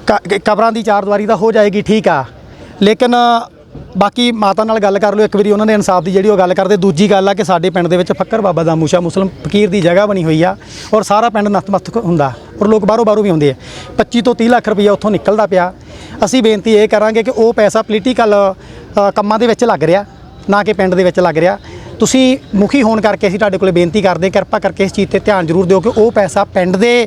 ਕ- ਕਬਰਾਂ ਦੀ ਚਾਰ ਤਾਂ ਹੋ ਜਾਏਗੀ, ਠੀਕ ਆ। ਲੇਕਿਨ ਬਾਕੀ ਮਾਤਾ ਨਾਲ ਗੱਲ ਕਰ ਲਓ, ਇੱਕ ਵਾਰੀ ਉਹਨਾਂ ਨੇ ਇਨਸਾਫ ਦੀ ਜਿਹੜੀ ਉਹ ਗੱਲ ਕਰਦੇ, ਦੂਜੀ ਗੱਲ ਆ ਕਿ ਸਾਡੇ ਪਿੰਡ ਦੇ ਵਿੱਚ ਫੱਕਰ ਬਾਬਾ ਦਾ ਮੂਸ਼ਾ ਮੁਸਲਮ ਫਕੀਰ ਦੀ ਜਗ੍ਹਾ ਬਣੀ ਹੋਈ ਆ ਔਰ ਸਾਰਾ ਪਿੰਡ ਨਤਮਸਤਕ ਹੁੰਦਾ ਔਰ ਲੋਕ ਬਾਹਰੋਂ ਬਾਹਰੋਂ ਵੀ ਆਉਂਦੇ ਆ। 25 ਤੋਂ 30 ਲੱਖ ਰੁਪਈਆ ਉੱਥੋਂ ਨਿਕਲਦਾ ਪਿਆ। ਅਸੀਂ ਬੇਨਤੀ ਇਹ ਕਰਾਂਗੇ ਕਿ ਉਹ ਪੈਸਾ ਪੋਲੀਟੀਕਲ ਕੰਮਾਂ ਦੇ ਵਿੱਚ ਲੱਗ ਰਿਹਾ, ਨਾ ਕਿ ਪਿੰਡ ਦੇ ਵਿੱਚ ਲੱਗ ਰਿਹਾ। ਤੁਸੀਂ ਮੁਖੀ ਹੋਣ ਕਰਕੇ ਅਸੀਂ ਤੁਹਾਡੇ ਕੋਲ ਬੇਨਤੀ ਕਰਦੇ ਕਿਰਪਾ ਕਰਕੇ ਇਸ ਚੀਜ਼ ਤੇ ਧਿਆਨ ਜ਼ਰੂਰ ਦਿਓ ਕਿ ਉਹ ਪੈਸਾ ਪਿੰਡ ਦੇ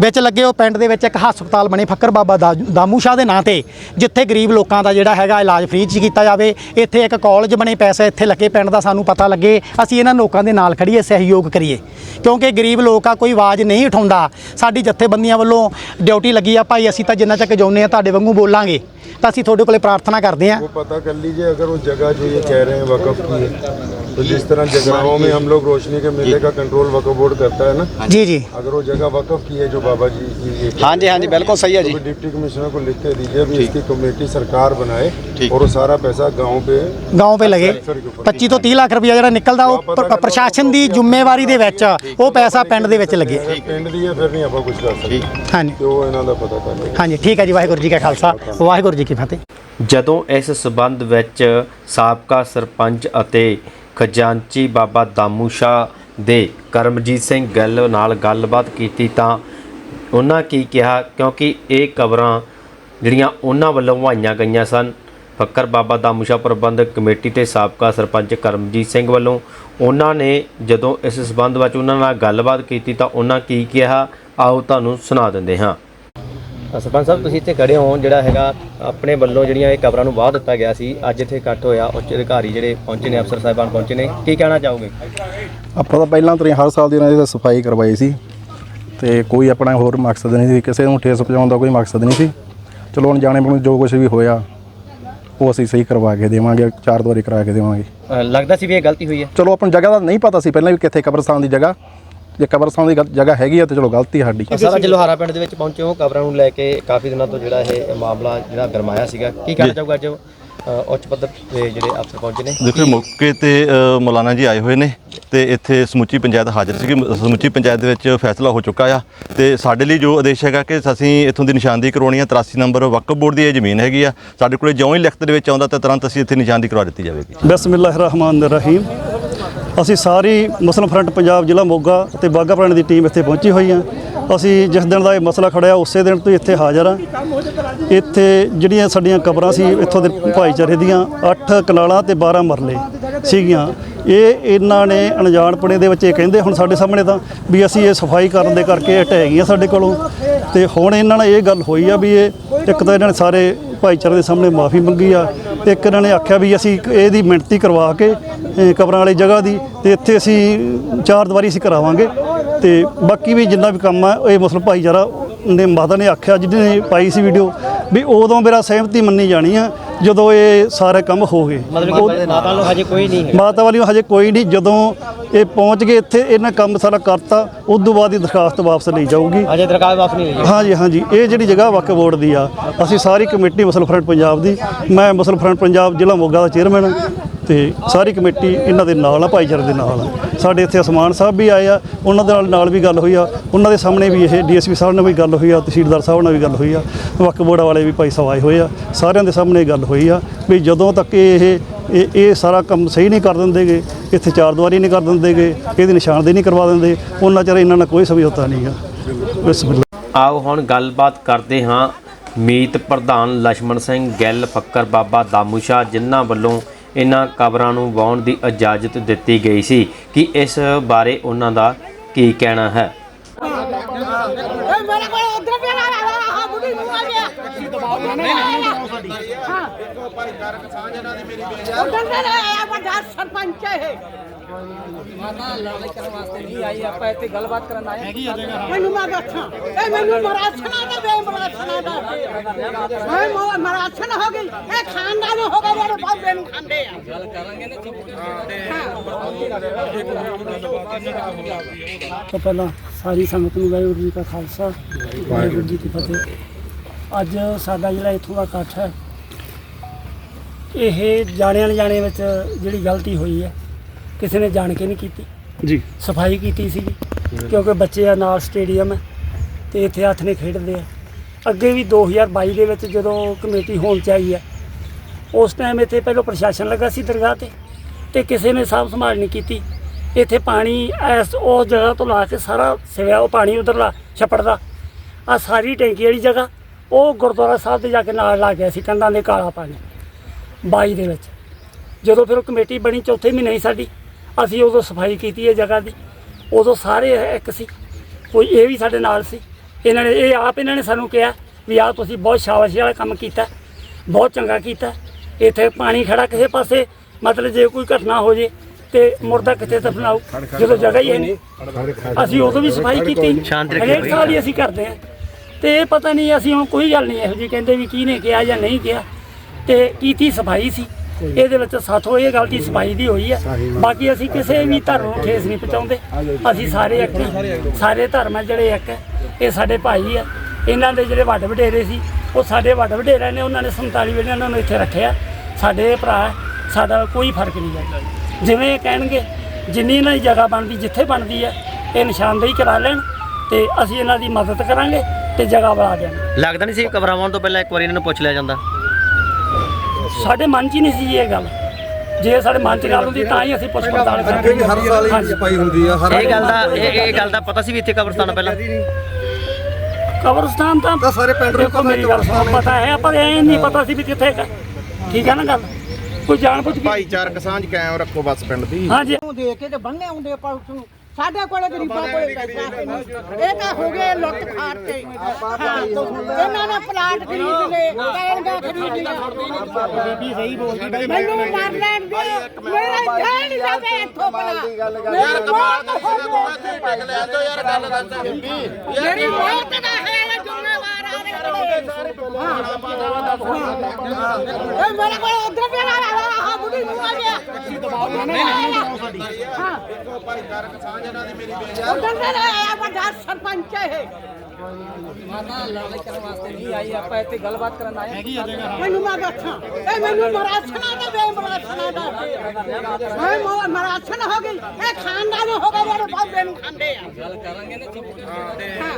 ਵਿੱਚ ਲੱਗੇ, ਉਹ ਪਿੰਡ ਦੇ ਵਿੱਚ ਇੱਕ ਹਸਪਤਾਲ ਬਣੇ ਫੱਕਰ ਬਾਬਾ ਦਾਮੂ ਸ਼ਾਹ ਦੇ ਨਾਂ ਤੇ, ਜਿੱਥੇ ਗਰੀਬ ਲੋਕਾਂ ਦਾ ਜਿਹੜਾ ਹੈਗਾ ਇਲਾਜ ਫ੍ਰੀ ਚ ਕੀਤਾ ਜਾਵੇ। ਇੱਥੇ ਇੱਕ ਕਾਲਜ ਬਣੇ ਪੈਸਾ ਇੱਥੇ ਲੱਗੇ, ਪਿੰਡ ਦਾ ਸਾਨੂੰ ਪਤਾ ਲੱਗੇ, ਅਸੀਂ ਇਹਨਾਂ ਲੋਕਾਂ ਦੇ ਨਾਲ ਖੜੀਏ ਸਹਿਯੋਗ ਕਰੀਏ। ਕਿਉਂਕਿ ਗਰੀਬ ਲੋਕ ਆ, ਕੋਈ ਆਵਾਜ਼ ਨਹੀਂ ਉਠਾਉਂਦਾ। ਸਾਡੀ ਜਥੇਬੰਦੀਆਂ ਵੱਲੋਂ ਡਿਊਟੀ ਲੱਗੀ ਆ, ਭਾਈ ਅਸੀਂ ਤਾਂ ਜਿੰਨਾ ਚੱਕ ਜਾਉਂਦੇ ਆ, ਤੁਹਾਡੇ ਵਾਂਗੂ ਬੋਲਾਂਗੇ। ਤਾਂ ਅਸੀਂ ਤੁਹਾਡੇ ਕੋਲੇ ਪ੍ਰਾਰਥਨਾ ਕਰਦੇ ਆ ਉਹ ਪਤਾ ਕਰ ਲੀਜੇ ਅਗਰ ਉਹ ਜਗ੍ਹਾ ਜੋ ਇਹ ਕਹਿ ਰਹੇ ਵਕਫ ਕੀ ਹੈ? जिस तरह जगहों में हम लोग रोशनी के मेले का कंट्रोल वक़फ़ बोर्ड करता है ना ਜੀ ਜੀ अगर वो जगह वक़फ़ की है जो बाबा जी की ये हाँ जी हाँ जी बिल्कुल सही है जी तो डिप्टी कमिश्नर को लिख के दीजिए भी इसकी कमेटी सरकार बनाए और वो सारा पैसा गांव पे ਗਾਉਂ 'ਤੇ ਲਗੇ 25 ਤੋਂ 30 ਲੱਖ ਰੁਪਇਆ ਜਿਹੜਾ ਨਿਕਲਦਾ ਉਹ ਪ੍ਰ- ਪ੍ਰਸ਼ਾਸਨ ਦੀ ਜ਼ਿੰਮੇਵਾਰੀ ਦੇ ਵਿੱਚ ਉਹ ਪੈਸਾ ਪਿੰਡ ਦੇ ਵਿੱਚ ਲੱਗੇ ਪਿੰਡ ਦੀ ਹੈ ਫਿਰ ਨਹੀਂ ਆਪਾਂ ਕੁਝ ਕਰ ਸਕਦੇ ਹਾਂਜੀ ਤੇ ਉਹ ਇਹਨਾਂ ਦਾ ਪਤਾ ਕਰ ਲਓ ਹਾਂਜੀ ਠੀਕ ਹੈ ਜੀ ਵਾਹਿਗੁਰੂ ਜੀ ਕਾ ਖਾਲਸਾ ਵਾਹਿਗੁਰੂ ਜੀ ਕੀ ਫਤਿਹ ਜਦੋਂ ਇਸ ਸਬੰਧ ਵਿੱਚ ਸਾਬਕਾ ਸਰਪੰਚ ਅਤੇ ਖਜ਼ਾਨਚੀ ਬਾਬਾ ਦਾਮੂ ਸ਼ਾਹ ਦੇ ਕਰਮਜੀਤ ਸਿੰਘ ਗਿੱਲ ਨਾਲ ਗੱਲਬਾਤ ਕੀਤੀ ਤਾਂ ਉਹਨਾਂ ਕੀ ਕਿਹਾ, ਕਿਉਂਕਿ ਇਹ ਕਬਰਾਂ ਜਿਹੜੀਆਂ ਉਹਨਾਂ ਵੱਲੋਂ ਵਾਈਆਂ ਗਈਆਂ ਸਨ। ਫੱਕਰ ਬਾਬਾ ਦਾਮੂਸ਼ਾਹ ਪ੍ਰਬੰਧਕ ਕਮੇਟੀ ਤੇ ਸਾਬਕਾ ਸਰਪੰਚ ਕਰਮਜੀਤ ਸਿੰਘ ਵੱਲੋਂ ਉਹਨਾਂ ਨੇ ਜਦੋਂ ਇਸ ਸਬੰਧ ਵਿੱਚ ਉਹਨਾਂ ਨਾਲ ਗੱਲਬਾਤ ਕੀਤੀ ਤਾਂ ਉਹਨਾਂ ਕੀ ਕਿਹਾ, ਆਓ ਤੁਹਾਨੂੰ ਸੁਣਾ ਦਿੰਦੇ ਹਾਂ। ਸਰਪੰਚ ਸਾਹਿਬ ਤੁਸੀਂ ਇੱਥੇ ਖੜੇ ਹੋ ਜਿਹੜਾ ਹੈਗਾ ਆਪਣੇ ਵੱਲੋਂ ਜਿਹੜੀਆਂ ਇਹ ਕਬਰਾਂ ਨੂੰ ਵਾਹ ਦਿੱਤਾ ਗਿਆ ਸੀ ਅੱਜ ਇੱਥੇ ਇਕੱਠ ਹੋਇਆ ਉੱਚ ਅਧਿਕਾਰੀ ਜਿਹੜੇ ਪਹੁੰਚੇ ਨੇ ਅਫਸਰ ਸਾਹਿਬਾਨ ਪਹੁੰਚੇ ਨੇ ਕੀ ਕਹਿਣਾ ਚਾਹੋਗੇ? ਆਪਾਂ ਤਾਂ ਪਹਿਲਾਂ ਤੋਂ ਹਰ ਸਾਲ ਦੀ ਉਹਨਾਂ ਦੀ ਸਫ਼ਾਈ ਕਰਵਾਈ ਸੀ ਤੇ ਕੋਈ ਆਪਣਾ ਹੋਰ ਮਕਸਦ ਨਹੀਂ ਸੀ ਕਿਸੇ ਨੂੰ ਠੇਸ ਪਹੁੰਚਾਉਣ ਦਾ ਕੋਈ ਮਕਸਦ ਨਹੀਂ ਸੀ। ਚਲੋ ਹੁਣ ਜਾਣੇ ਨੂੰ ਜੋ ਕੁਝ ਵੀ ਹੋਇਆ ਉਹ ਅਸੀਂ ਸਹੀ ਕਰਵਾ ਕੇ ਦੇਵਾਂਗੇ ਚਾਰ ਦੁਆਰੀ ਕਰਾ ਕੇ ਦੇਵਾਂਗੇ। ਲੱਗਦਾ ਸੀ ਵੀ ਇਹ ਗਲਤੀ ਹੋਈ ਹੈ? ਚਲੋ ਆਪਾਂ ਨੂੰ ਜਗ੍ਹਾ ਦਾ ਨਹੀਂ ਪਤਾ ਸੀ ਪਹਿਲਾਂ ਵੀ ਕਿੱਥੇ ਕਬਰਸਤਾਨ ਦੀ ਜਗ੍ਹਾ ਜੇ ਕਬਰਸਤਾਨ ਦੀ ਗਲ- ਜਗ੍ਹਾ ਹੈਗੀ ਆ ਤੇ ਚਲੋ ਗਲਤੀ ਸਾਡੀ। ਸਰ ਅੱਜ ਲੋਹਾਰਾ ਪਿੰਡ ਦੇ ਵਿੱਚ ਪਹੁੰਚੇ ਹੋ ਕਬਰਾਂ ਨੂੰ ਲੈ ਕੇ ਕਾਫੀ ਦਿਨਾਂ ਤੋਂ ਜਿਹੜਾ ਇਹ ਮਾਮਲਾ ਜਿਹੜਾ ਗਰਮਾਇਆ ਸੀਗਾ। ਕੀ ਕਹਿਣਾ ਚਾਹੋਗੇ ਅੱਜ ਅ, ਉੱਚ ਪੱਧਰ ਦੇ ਜਿਹੜੇ ਅਫਸਰ ਪਹੁੰਚੇ ਨੇ? ਦੇਖੋ ਮੌਕੇ ਤੇ ਅ, ਮੌਲਾਨਾ ਜੀ ਆਏ ਹੋਏ ਨੇ ਤੇ ਇੱਥੇ ਸਮੁੱਚੀ ਪੰਚਾਇਤ ਹਾਜ਼ਰ ਸੀਗੀ। ਮ- ਸਮੁੱਚੀ ਪੰਚਾਇਤ ਦੇ ਵਿੱਚ ਫੈਸਲਾ ਹੋ ਚੁੱਕਾ ਆ ਤੇ ਸਾਡੇ ਲਈ ਜੋ ਆਦੇਸ਼ ਹੈਗਾ ਕਿ ਅਸੀਂ ਇੱਥੋਂ ਦੀ ਨਿਸ਼ਾਨਦੇਹੀ ਕਰਵਾਉਣੀ ਆ 83 ਨੰਬਰ ਵਕਫ ਬੋਰਡ ਦੀ ਇਹ ਜ਼ਮੀਨ ਹੈਗੀ ਆ। ਸਾਡੇ ਕੋਲੇ ਜਿਉਂ ਹੀ ਲਿਖਤ ਦੇ ਵਿੱਚ ਆਉਂਦਾ ਤਾਂ ਤੁਰੰਤ ਅਸੀਂ ਇੱਥੇ ਨਿਸ਼ਾਨਦੇਹੀ ਕਰਵਾ ਦਿੱਤੀ ਜਾਵੇਗੀ। ਬਿਸਮਿਲ੍ਲਾਹਿਰਰਹਿਮਾਨਿਰਰਹੀਮ ਅਸੀਂ ਸਾਰੀ ਮੁਸਲਿਮ ਫਰੰਟ ਪੰਜਾਬ ਜ਼ਿਲ੍ਹਾ ਮੋਗਾ ਤੇ ਬਾਗਾ ਪੁਰਾਣੇ ਦੀ ਟੀਮ ਇੱਥੇ ਪਹੁੰਚੀ ਹੋਈ ਆ ਅਸੀਂ ਜਿਸ ਦਿਨ ਦਾ ਇਹ ਮਸਲਾ ਖੜਿਆ, ਉਸੇ ਦਿਨ ਤੋਂ ਇੱਥੇ ਹਾਜ਼ਰ ਆ ਇੱਥੇ ਜਿਹੜੀਆਂ ਸਾਡੀਆਂ ਕਬਰਾਂ ਸੀ, ਇੱਥੋਂ ਦੇ ਭਾਈਚਾਰੇ ਦੀਆਂ 8 ਕਨਾਲਾਂ ਤੇ 12 ਮਰਲੇ ਸੀਗੀਆਂ। ਇਹ ਇਹਨਾਂ ਨੇ ਅਣਜਾਣਪਣੇ ਦੇ ਵਿੱਚ ਇਹ ਕਹਿੰਦੇ ਹੁਣ ਸਾਡੇ ਸਾਹਮਣੇ ਤਾਂ ਵੀ ਅਸੀਂ ਇਹ ਸਫ਼ਾਈ ਕਰਨ ਦੇ ਕਰਕੇ ਇਹ ਗਈਆਂ ਸਾਡੇ ਕੋਲੋਂ। ਤੇ ਹੁਣ ਇਹਨਾਂ ਨਾਲ ਇਹ ਗੱਲ ਹੋਈ ਆ ਵੀ ਇਹ ਇੱਕ ਤਾਂ ਇਹਨਾਂ ਨੇ ਸਾਰੇ ਭਾਈਚਾਰੇ ਦੇ ਸਾਹਮਣੇ ਮਾਫੀ ਮੰਗੀ ਆ ਤੇ ਇੱਕ ਇਹਨਾਂ ਨੇ ਆਖਿਆ ਵੀ ਅਸੀਂ ਇਹਦੀ ਮਿਹਨਤੀ ਕਰਵਾ ਕੇ ਕਬਰਾਂ ਵਾਲੀ ਜਗ੍ਹਾ ਦੀ ਤੇ ਇੱਥੇ ਅਸੀਂ ਚਾਰ ਦੀਵਾਰੀ ਅਸੀਂ ਕਰਾਵਾਂਗੇ ਤੇ ਬਾਕੀ ਵੀ ਜਿੰਨਾ ਵੀ ਕੰਮ ਆ ਇਹ ਮੁਸਲਮ ਭਾਈਚਾਰਾ ਨੇ ਮਾਤਾ ਨੇ ਆਖਿਆ ਜਿਹਨੇ ਪਾਈ ਸੀ ਵੀਡੀਓ ਵੀ ਉਦੋਂ ਮੇਰਾ ਸਹਿਮਤੀ ਮੰਨੀ ਜਾਣੀ ਆ ਜਦੋਂ ਇਹ ਸਾਰੇ ਕੰਮ ਹੋ ਗਏ। ਮਤਲਬ ਕਿ ਮਾਤਾ ਨੂੰ ਹਜੇ ਕੋਈ ਨਹੀਂ ਮਾਤਾ ਵਾਲੀ ਨੂੰ ਹਜੇ ਕੋਈ ਨਹੀਂ ਜਦੋਂ ਇਹ ਪਹੁੰਚ ਗਏ ਇੱਥੇ ਇਹਨਾਂ ਕੰਮ ਸਾਰਾ ਕਰਤਾ ਉਸ ਤੋਂ ਬਾਅਦ ਹੀ ਦਰਖਾਸਤ ਵਾਪਸ ਲਈ ਜਾਊਗੀ। ਹਜੇ ਦਰਕਾਰ ਵਾਪਸ ਨਹੀਂ ਹੋਈ ਹਾਂਜੀ ਹਾਂਜੀ ਇਹ ਜਿਹੜੀ ਜਗ੍ਹਾ ਵਕਫ ਬੋਰਡ ਦੀ ਆ ਅਸੀਂ ਸਾਰੀ ਕਮੇਟੀ ਮੁਸਲਿਮ ਫਰੰਟ ਪੰਜਾਬ ਦੀ ਮੈਂ ਮੁਸਲਿਮ ਫਰੰਟ ਪੰਜਾਬ ਜ਼ਿਲ੍ਹਾ ਮੋਗਾ ਦਾ ਚੇਅਰਮੈਨ ਹਾਂ ਤੇ ਸਾਰੀ ਕਮੇਟੀ ਇਹਨਾਂ ਦੇ ਨਾਲ ਆ ਭਾਈਚਾਰੇ ਦੇ ਨਾਲ ਆ। ਸਾਡੇ ਇੱਥੇ ਅਸਮਾਨ ਸਾਹਿਬ ਵੀ ਆਏ ਆ ਉਹਨਾਂ ਦੇ ਨਾਲ ਨਾਲ ਵੀ ਗੱਲ ਹੋਈ ਆ ਉਹਨਾਂ ਦੇ ਸਾਹਮਣੇ ਵੀ ਇਹ ਡੀਐਸਪੀ ਸਾਹਿਬ ਨਾਲ ਵੀ ਗੱਲ ਹੋਈ ਆ ਤਹਿਸੀਲਦਾਰ ਸਾਹਿਬ ਨਾਲ ਵੀ ਗੱਲ ਹੋਈ ਆ ਵਕਫ ਬੋਰਡ ਵਾਲੇ ਵੀ ਭਾਈ ਸਾਹਿਬ ਆਏ ਹੋਏ ਆ ਸਾਰਿਆਂ ਦੇ ਸਾਹਮਣੇ ਗੱਲ ਹੋਈ ਆ ਵੀ ਜਦੋਂ ਤੱਕ ਇਹ ਇਹ ਇਹ ਸਾਰਾ ਕੰਮ ਸਹੀ ਨਹੀਂ ਕਰ ਦਿੰਦੇਗੇ ਇੱਥੇ ਚਾਰ ਦੀਵਾਰੀ ਨਹੀਂ ਕਰ ਦਿੰਦੇਗੇ ਇਹਦੀ ਨਿਸ਼ਾਨਦੇਹੀ ਨਹੀਂ ਕਰਵਾ ਦਿੰਦੇ ਉਹਨਾਂ ਚਾਰ ਇਹਨਾਂ ਨਾਲ ਕੋਈ ਸਮਝੌਤਾ ਨਹੀਂ ਆ। ਆਓ ਹੁਣ ਗੱਲਬਾਤ ਕਰਦੇ ਹਾਂ ਮੀਤ ਪ੍ਰਧਾਨ ਲక్ష్మణ ਸਿੰਘ ਗਿੱਲ ਫੱਕਰ ਬਾਬਾ ਦਾਮੂ ਸ਼ਾਹ ਜਿਨ੍ਹਾਂ ਵੱਲੋਂ ਇਹਨਾਂ ਕਬਰਾਂ ਨੂੰ ਵਾਉਣ ਦੀ ਇਜਾਜ਼ਤ ਦਿੱਤੀ ਗਈ ਸੀ। ਕਿ ਇਸ ਬਾਰੇ ਉਹਨਾਂ ਦਾ ਕੀ ਕਹਿਣਾ ਹੈ? ਮੇਰੇ ਕੋਲ ਉਧਰ ਪਿਆ ਆ ਬੁੱਢੀ ਨੂੰ ਆ ਗਿਆ। ਉਧਰ ਵੀ ਆਇਆ ਵੱਡਾ ਸਰਪੰਚ ਹੈ ਮੈਨੂੰ ਮੈਂ ਦੱਸਾਂ ਇਹ ਮੈਨੂੰ ਮਰਾਸਣਾ ਦਾ ਬੇ ਮਰਾਸਣਾ ਦਾ ਮੈਂ ਮੋ- ਮਰਾਸਣ ਹੋ ਗਈ। ਇਹ ਖਾਨਦਾਨ ਹੋ ਗਏ ਮੇਰੇ ਬਾਬੇ ਨੂੰ ਖਾਂਦੇ ਆ। ਗੱਲ ਕਰਾਂਗੇ ਨਾ ਤੋਂ ਪਹਿਲਾਂ ਸਾਰੀ ਸੰਗਤ ਨੂੰ ਵਾਹਿਗੁਰੂ ਜੀ ਕਾ ਖਾਲਸਾ ਵਾਹਿਗੁਰੂ ਜੀ ਕੀ ਫਤਿਹ। ਅੱਜ ਸਾਡਾ ਜਿਹੜਾ ਇੱਥੋਂ ਦਾ ਇਕੱਠ ਹੈ ਇਹ ਜਾਣਿਆਂ ਅਣਜਾਣੇ ਵਿੱਚ ਜਿਹੜੀ ਗਲਤੀ ਹੋਈ ਹੈ ਕਿਸੇ ਨੇ ਜਾਣ ਕੇ ਨਹੀਂ ਕੀਤੀ। ਜੀ। ਸਫ਼ਾਈ ਕੀਤੀ ਸੀਗੀ ਕਿਉਂਕਿ ਬੱਚੇ ਆ ਨਾਲ ਸਟੇਡੀਅਮ ਹੈ ਤੇ ਇੱਥੇ ਹੱਥ ਨੇ ਖੇਡਦੇ ਆ। ਅੱਗੇ ਵੀ 2022 ਦੇ ਵਿੱਚ ਜਦੋਂ ਕਮੇਟੀ ਹੋਣ ਚ ਆਈ ਹੈ ਉਸ ਟਾਈਮ ਇੱਥੇ ਪਹਿਲਾਂ ਪ੍ਰਸ਼ਾਸਨ ਲੱਗਾ ਸੀ ਦਰਗਾਹ ਤੇ ਤੇ ਕਿਸੇ ਨੇ ਸਾਂਭ ਸੰਭਾਲ ਨਹੀਂ ਕੀਤੀ। ਇੱਥੇ ਪਾਣੀ ਐਸ ਉਹ ਜਗ੍ਹਾ ਤੋਂ ਲਾ ਕੇ ਸਾਰਾ ਸਿਵਿਆ ਉਹ ਪਾਣੀ ਉਧਰਲਾ ਛੱਪੜ ਦਾ ਆ ਸਾਰੀ ਟੈਂਕੀ ਵਾਲੀ ਜਗ੍ਹਾ ਉਹ ਗੁਰਦੁਆਰਾ ਸਾਹਿਬ ਤੇ ਜਾ ਕੇ ਨਾਲ ਲਾ ਗਿਆ ਸੀ ਕੰਧਾਂ ਦੇ ਕਾਲਾ ਪਾਣੀ। 22 ਦੇ ਵਿੱਚ। ਜਦੋਂ ਫਿਰ ਉਹ ਕਮੇਟੀ ਬਣੀ ਚੌਥੇ ਮਹੀਨੇ ਹੀ ਸਾਡੀ ਅਸੀਂ ਉਦੋਂ ਸਫ਼ਾਈ ਕੀਤੀ ਹੈ ਜਗ੍ਹਾ ਦੀ। ਉਦੋਂ ਸਾਰੇ ਇੱਕ ਸੀ। ਕੋਈ ਇਹ ਵੀ ਸਾਡੇ ਨਾਲ ਸੀ। ਇਹਨਾਂ ਨੇ ਇਹ ਆਪ ਇਹਨਾਂ ਨੇ ਸਾਨੂੰ ਕਿਹਾ ਵੀ ਆਹ ਤੁਸੀਂ ਬਹੁਤ ਸ਼ਾਬਾਸ਼ੀ ਵਾਲਾ ਕੰਮ ਕੀਤਾ ਬਹੁਤ ਚੰਗਾ ਕੀਤਾ। ਇੱਥੇ ਪਾਣੀ ਖੜਾ ਕਿਸੇ ਪਾਸੇ ਮਤਲਬ ਜੇ ਕੋਈ ਘਟਨਾ ਹੋ ਜੇ ਤੇ ਮੁਰਦਾ ਕਿਤੇ ਦਫਨਾਓ ਜਦੋਂ ਜਗ੍ਹਾ ਹੀ ਹੈ ਨਹੀਂ। ਅਸੀਂ ਉਦੋਂ ਵੀ ਸਫ਼ਾਈ ਕੀਤੀ। ਸ਼ਾਂਤ ਰੱਖੀ ਹਰੇਕ ਸਾਲ ਹੀ ਅਸੀਂ ਕਰਦੇ ਹਾਂ। ਤੇ ਇਹ ਪਤਾ ਨਹੀਂ ਅਸੀਂ ਹੁਣ ਕੋਈ ਗੱਲ ਨਹੀਂ ਇਹੋ ਜੀ ਕਹਿੰਦੇ ਵੀ ਕੀ ਨੇ ਕਿਹਾ ਜਾਂ ਨਹੀਂ ਕਿਹਾ। ਤੇ ਕੀਤੀ ਸਫ਼ਾਈ ਸੀ? ਇਹਦੇ ਵਿੱਚ ਸਾਥੋਂ ਇਹ ਗਲਤੀ ਸਫ਼ਾਈ ਦੀ ਹੋਈ ਹੈ ਬਾਕੀ ਅਸੀਂ ਕਿਸੇ ਵੀ ਧਰਮ ਨੂੰ ਠੇਸ ਨਹੀਂ ਪਹੁੰਚਾਉਂਦੇ। ਅਸੀਂ ਸਾਰੇ ਇੱਕ ਹੀ। ਸਾਰੇ ਧਰਮ ਹੈ ਜਿਹੜੇ ਇੱਕ ਹੈ। ਇਹ ਸਾਡੇ ਭਾਈ ਆ। ਇਹਨਾਂ ਦੇ ਜਿਹੜੇ ਵੱਡ ਵਡੇਰੇ ਸੀ ਉਹ ਸਾਡੇ ਵੱਡ ਵਡੇਰਿਆਂ ਨੇ ਉਹਨਾਂ ਨੇ 47 ਵੇਲੇ ਉਹਨਾਂ ਨੂੰ ਇੱਥੇ ਰੱਖਿਆ। ਸਾਡੇ ਭਰਾ ਹੈ, ਸਾਡਾ ਕੋਈ ਫ਼ਰਕ ਨਹੀਂ ਹੈ। ਜਿਵੇਂ ਇਹ ਕਹਿਣਗੇ ਜਿੰਨੀ ਇਹਨਾਂ ਦੀ ਜਗ੍ਹਾ ਬਣਦੀ ਜਿੱਥੇ ਬਣਦੀ ਹੈ ਇਹ ਨਿਸ਼ਾਨਦੇਹੀ ਕਰਾ ਲੈਣ ਤੇ ਅਸੀਂ ਇਹਨਾਂ ਦੀ ਮਦਦ ਕਰਾਂਗੇ ਤੇ ਜਗ੍ਹਾ ਬਣਾ ਦੇਵਾਂਗੇ। ਲੱਗਦਾ ਨਹੀਂ ਸੀ ਘਬਰਾਉਣ ਤੋਂ ਪਹਿਲਾਂ ਇੱਕ ਵਾਰੀ ਇਹਨਾਂ ਨੂੰ ਪੁੱਛ ਲਿਆ ਜਾਂਦਾ। ਸਾਡੇ ਮਨ 'ਚ ਹੀ ਨਹੀਂ ਸੀ ਇਹ ਗੱਲ। ਜੇ ਸਾਡੇ ਮਨ 'ਚ ਗੱਲ ਹੁੰਦੀ ਤਾਂ ਹੀ ਅਸੀਂ ਪੁੱਛ ਪੜਤਾਲ ਕਰਦੇ ਹਰ ਸਾਲ ਹੀ ਸਫ਼ਾਈ ਹੁੰਦੀ ਆ? ਇਹ ਗੱਲ ਦਾ ਇਹ ਇਹ ਗੱਲ ਦਾ ਪਤਾ ਸੀ ਵੀ ਇੱਥੇ ਕਬਰਸਤਾਨ ਆ ਪਹਿਲਾਂ? ਕਬਰਸਤਾਨ ਤਾਂ ਸਾਰੇ ਪਿੰਡ ਨੂੰ ਪਤਾ ਮੇਰੀ ਗੱਲ ਸੁਣੋ ਪਤਾ ਹੈ। ਪਰ ਇਹ ਨਹੀਂ ਪਤਾ ਸੀ ਵੀ ਕਿੱਥੇ ਹੈਗਾ। ਠੀਕ ਹੈ ਨਾ ਗੱਲ? ਕੋਈ ਜਾਣ ਬੁੱਝ ਕੇ ਭਾਈਚਾਰਕ ਸਾਂਝ ਕਾਇਮ ਰੱਖੋ ਬਸ ਪਿੰਡ ਦੀ। ਹਾਂਜੀ। ਨੂੰ ਦੇ ਕੇ ਤੇ ਬੰਨੇ ਆਉਂਦੇ ਪੁਲਿਸ ਨੂੰ ਸਾਡੇ ਕੋਲੇ ਗਰੀਬਾਂ ਕੋਲੇ ਪੈਸਾ ਹੈ ਨਹੀਂ। ਇਹ ਤਾਂ ਹੋ ਗਏ ਲੁੱਟ ਖਾਟ ਤੇ ਹਾਂ, ਇਹਨਾਂ ਨੇ ਪਲਾਟ ਖਰੀਦ ਲਏ ਕੈਨਗਾ ਖਰੀਦ ਲਿਆ। ਬੀਬੀ ਸਹੀ ਬੋਲਦੀ ਮੈਨੂੰ ਮਾਰ ਲੈਣ ਦੇ ਮੇਰਾ ਜਾਨ ਜਾਵੇ ਇੱਥੋਂ ਬਣਾ ਮੇਰੀ ਮੌਤ ਹੋ ਜਾਵੇ ਲੈ ਜਾਓ ਯਾਰ ਗੱਲ ਦੱਸ ਮੇਰੀ ਮੌਤ ਦਾ ਹੈ ਜ਼ਿੰਮੇਵਾਰ ਆ ਦੇ ਇਹ ਮੇਰੇ ਕੋਲ ਉਧਰ ਵੀ ਆ ਆ ਬੁੱਢੀ ਨੂੰ ਆ ਗਿਆ ਹਾਂ ਉਧਰ ਵੀ ਆਇਆ ਵੱਡਾ ਸਰਪੰਚ ਹੈ ਮੈਨੂੰ ਮੈਂ ਦੱਸਾਂ ਇਹ ਮੈਨੂੰ ਮਰਾਸਣਾ ਦਾ ਬੇ ਮਰਾਸਣਾ ਦਾ ਮੈਂ ਮੋ- ਮਰਾਸਣ ਹੋ ਗਈ ਇਹ ਖਾਨਦਾਨ ਹੋ ਗਏ ਮੇਰੇ ਬਾਬੇ ਨੂੰ ਖਾਂਦੇ ਆ ਗੱਲ ਕਰਾਂਗੇ ਨਾ ਹਾਂ।